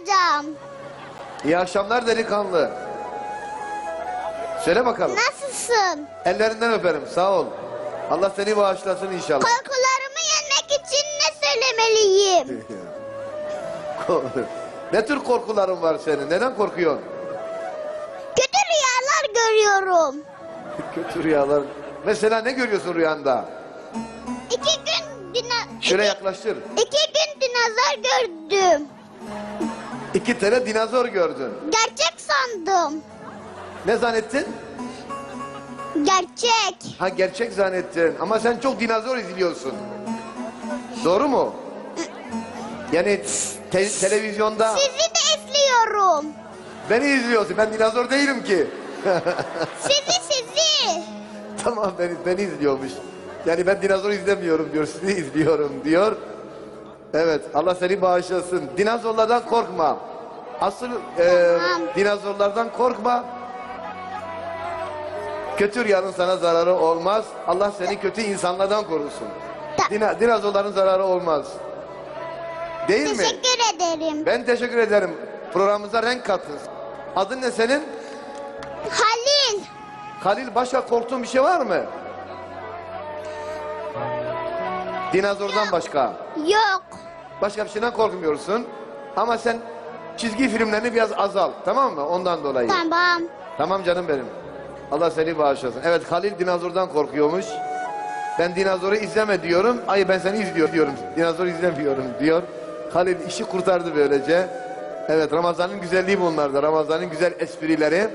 hocam. İyi akşamlar delikanlı. Söyle bakalım. Nasılsın? Ellerinden öperim. Sağ ol. Allah seni bağışlasın inşallah. Korkularımı yenmek için ne söylemeliyim? ne tür korkuların var senin? Neden korkuyorsun? Kötü rüyalar görüyorum. Kötü rüyalar. Mesela ne görüyorsun rüyanda? İki gün dina... Şöyle yaklaştır. iki gün dinozor gördüm. İki tane dinozor gördün. Gerçek sandım. Ne zannettin? Gerçek. Ha gerçek zannettin. Ama sen çok dinozor izliyorsun. Doğru mu? Yani te- televizyonda Sizi de izliyorum. beni izliyorsun. Ben dinozor değilim ki. Sizi sizi. Tamam beni, beni izliyormuş. Yani ben dinozor izlemiyorum diyor. Sizi izliyorum diyor. Evet Allah seni bağışlasın. Dinozorlardan korkma. Asıl e, dinozorlardan korkma. Kötü rüyanın sana zararı olmaz. Allah seni kötü insanlardan korusun. Dina, dinozorların zararı olmaz. Değil mi? Teşekkür ederim. Ben teşekkür ederim. Programımıza renk kattın. Adın ne senin? Halil. Halil başka korktuğun bir şey var mı? Dinozordan başka. Yok. Başka bir şeyden korkmuyorsun. Ama sen çizgi filmlerini biraz azalt. Tamam mı? Ondan dolayı. Tamam. Tamam canım benim. Allah seni bağışlasın. Evet Halil dinozordan korkuyormuş. Ben dinozoru izleme diyorum. Ay ben seni izliyor diyorum. Dinozor izlemiyorum diyor. Halil işi kurtardı böylece. Evet Ramazan'ın güzelliği bunlarda. Ramazan'ın güzel esprileri.